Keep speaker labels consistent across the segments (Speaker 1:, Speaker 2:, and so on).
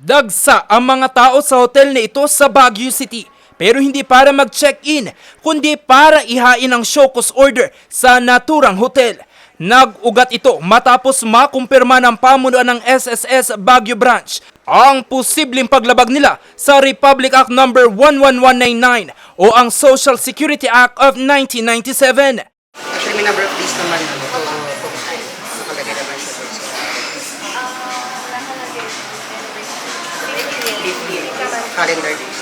Speaker 1: Dagsa ang mga tao sa hotel na ito sa Baguio City. Pero hindi para mag-check-in, kundi para ihain ang Shoko's order sa naturang hotel. Nag-ugat ito matapos makumpirma ng pamunuan ng SSS Baguio Branch ang posibleng paglabag nila sa Republic Act No. 11199 o ang Social Security Act of 1997.
Speaker 2: Actually, may number of days naman ano, 15 calendar days.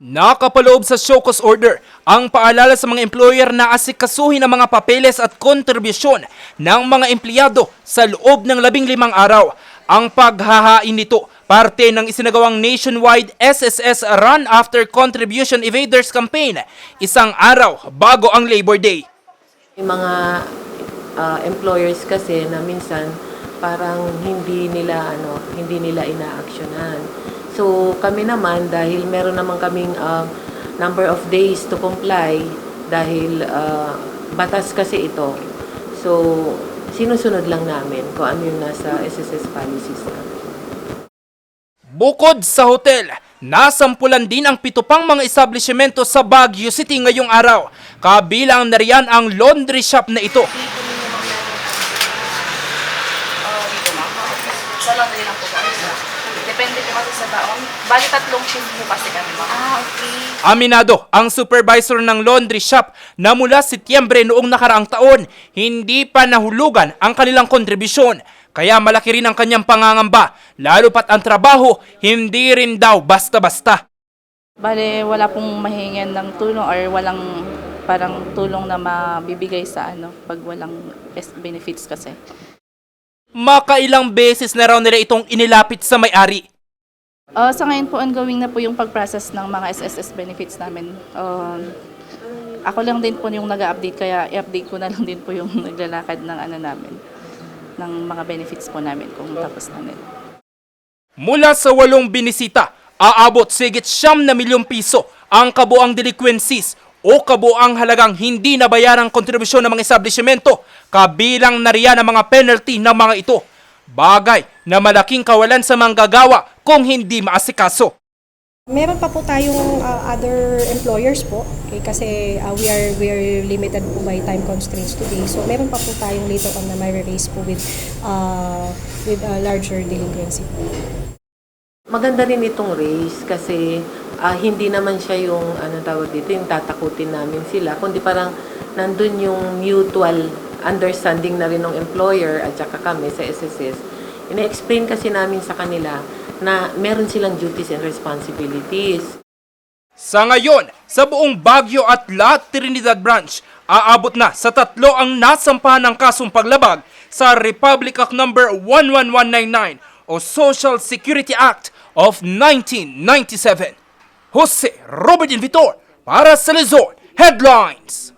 Speaker 1: Nakapaloob sa Showcause Order ang paalala sa mga employer na asikasuhin ang mga papeles at kontribusyon ng mga empleyado sa loob ng labing limang araw. Ang paghahain nito, parte ng isinagawang nationwide SSS Run After Contribution Evaders Campaign, isang araw bago ang Labor Day.
Speaker 3: Yung mga uh, employers kasi na minsan parang hindi nila ano, hindi nila inaaksyonan. So kami naman dahil meron naman kaming ah, number of days to comply dahil ah, batas kasi ito. So sinusunod lang namin kung ano yung nasa SSS policies namin.
Speaker 1: Bukod sa hotel, nasampulan din ang pito pang mga establishmento sa Baguio City ngayong araw. Kabilang na ang laundry shop na ito.
Speaker 4: Sa laundry lang po kami. Depende po kasi sa taon. Bali tatlong shift po kasi kami mga. Ah, okay.
Speaker 1: Aminado ang supervisor ng laundry shop na mula Setyembre noong nakaraang taon, hindi pa nahulugan ang kanilang kontribusyon. Kaya malaki rin ang kanyang pangangamba, lalo pat ang trabaho, hindi rin daw basta-basta.
Speaker 4: Bale, wala pong mahingan ng tulong or walang parang tulong na mabibigay sa ano pag walang benefits kasi.
Speaker 1: Makailang beses na raw nila itong inilapit sa may-ari.
Speaker 4: Uh, sa ngayon po, ongoing na po yung pag-process ng mga SSS benefits namin. Um, ako lang din po yung nag-update, kaya i-update ko na lang din po yung naglalakad ng ano namin, ng mga benefits po namin kung tapos na nila.
Speaker 1: Mula sa walong binisita, aabot sigit siyam na milyong piso ang kabuang delinquencies o kabuang halagang hindi nabayarang kontribusyon ng mga establishmento kabilang na riyan ang mga penalty ng mga ito. Bagay na malaking kawalan sa manggagawa kung hindi maasikaso.
Speaker 5: Meron pa po tayong uh, other employers po okay, kasi uh, we are we are limited po by time constraints today. So meron pa po tayong later on na may raise po with uh, with uh, larger delinquency po.
Speaker 3: Maganda rin itong race kasi ah, hindi naman siya yung ano tawag dito, yung tatakutin namin sila, kundi parang nandun yung mutual understanding na rin ng employer at saka kami sa SSS. Ina-explain kasi namin sa kanila na meron silang duties and responsibilities.
Speaker 1: Sa ngayon, sa buong Baguio at La Trinidad Branch, aabot na sa tatlo ang nasampahan ng kasong paglabag sa Republic Act No. 11199 o Social Security Act of 1997. José Robert Vitor para a Seleção Headlines.